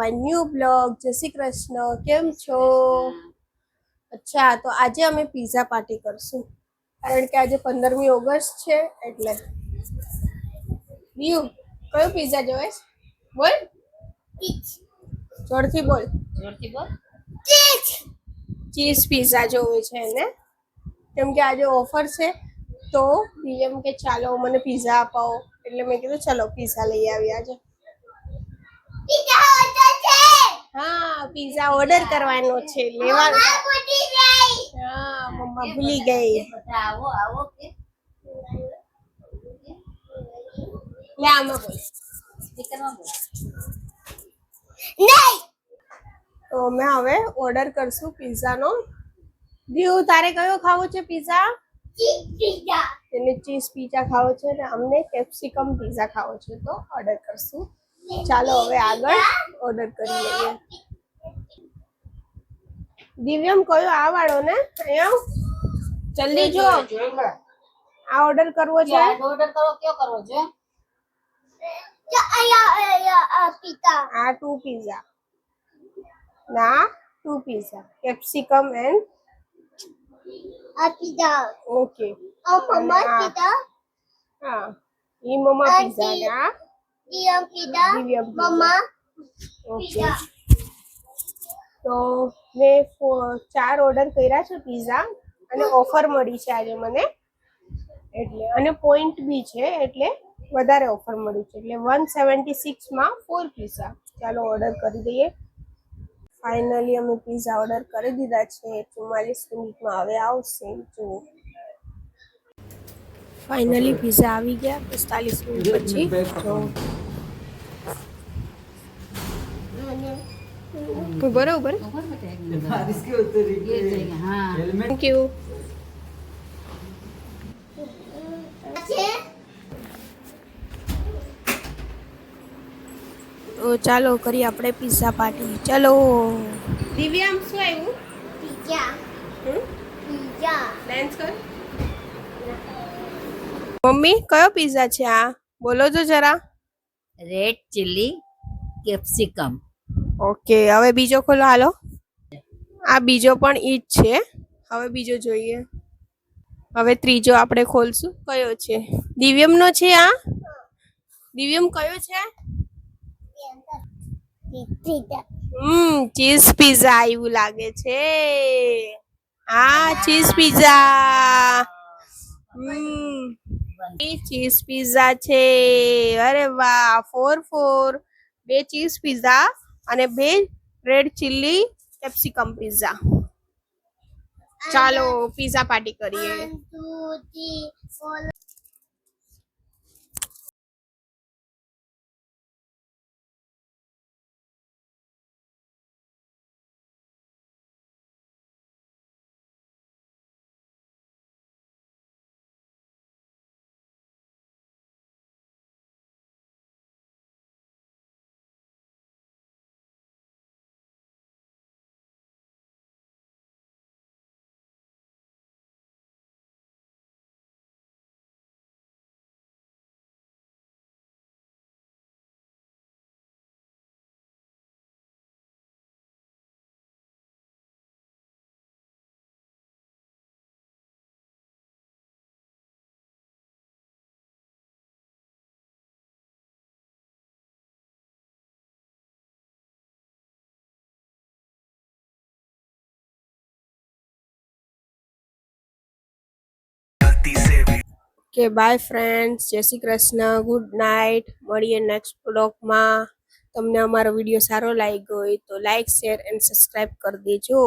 My new blog જય શ્રી કૃષ્ણ કેમ છો? અચ્છા તો આજે અમે પીઝા પાર્ટી કરશું. કારણ કે આજે પંદરમી ઓગસ્ટ છે એટલે. યુ કયો પીઝા જોવે છે? બોલ જોરથી બોલ. જોરથી બોલ. ચીઝ પીઝા જોવે છે એને. કેમ કે આજે ઓફર છે. તો એમ કે ચાલો મને પીઝા અપાવો એટલે મેં કીધું ચલો પીઝા લઈ આવી આજે. હા પીઝા ઓર્ડર કરવાનો છે. લેવાનો હા મમ્મા ભૂલી ગઈ. આવો આવો કે. લે આમાં બોલ. સ્પીકરમાં બોલ. તો અમે હવે ઓર્ડર કરશું પીઝાનો દીવ તારે કયો ખાવો છે પીઝા એને ચીઝ પીઝા ખાવો છે ને અમને કેપ્સિકમ પીઝા ખાવો છે તો ઓર્ડર કરશું. ચાલો હવે આગળ ઓર્ડર કરી લઈએ. દિવ્યમ કયો આ વાળો ને? અહીંયા જલ્દી જો. આ ઓર્ડર કરવો છે? ઓર્ડર કરો કયો કરવો છે? આ ટુ પીઝા ના two pizza capsicum and okay હા ઈ મમ્મા પીઝા ને દિવ્યમ પીઝા ઓકે તો મેં ચાર ઓર્ડર કર્યા છે પીઝા અને ઓફર મળી છે આજે મને એટલે અને પોઈન્ટ બી છે એટલે વધારે ઓફર મળી છે એટલે વન સેવન્ટી સિક્સમાં ફોર પીઝા ચાલો ઓર્ડર કરી દઈએ ફાઇનલી અમે પીઝા ઓર્ડર કરી દીધા છે ચુમ્માલીસ મિનિટમાં હવે આવશે જુઓ ફાઇનલી પીઝા આવી ગયા પિસ્તાલીસ મિનિટ પછી કોઈ બરો ઉપર કેવું તો ચાલો કરી આપણે પીઝા પાર્ટી ચલો દિવ્યામ શું આવ્યું પીઝા પીઝા ડાન્સ કર મમ્મી કયો પિઝા છે આ? બોલો જો જરા. રેડ ચીલી કેપ્સિકમ ઓકે હવે બીજો ખોલો હાલો. આ બીજો પણ ઈ જ છે. હવે બીજો જોઈએ. હવે ત્રીજો આપણે ખોલશું. કયો છે? દિવ્યમનો છે આ? દિવ્યમ કયો છે? હમ ચીઝ પીઝા આવ્યું લાગે છે. હા ચીઝ પીઝા હમ. ચીઝ પીઝા છે. અરે વાહ ફોર ફોર બે ચીઝ પીઝા અને બે રેડ ચીલી કેપ્સિકમ પીઝા ચાલો પીઝા પાર્ટી કરીએ. કે બાય ફ્રેન્ડ્સ જય શ્રી કૃષ્ણ ગુડ નાઇટ મળીએ નેક્સ્ટ બ્લોગમાં તમને અમારો વીડિયો સારો લાગ્યો હોય તો લાઇક શેર એન્ડ સબસ્ક્રાઈબ કરી દેજો.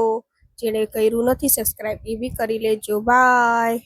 જેણે કર્યું નથી સબસ્ક્રાઈબ એ બી કરી લેજો. બાય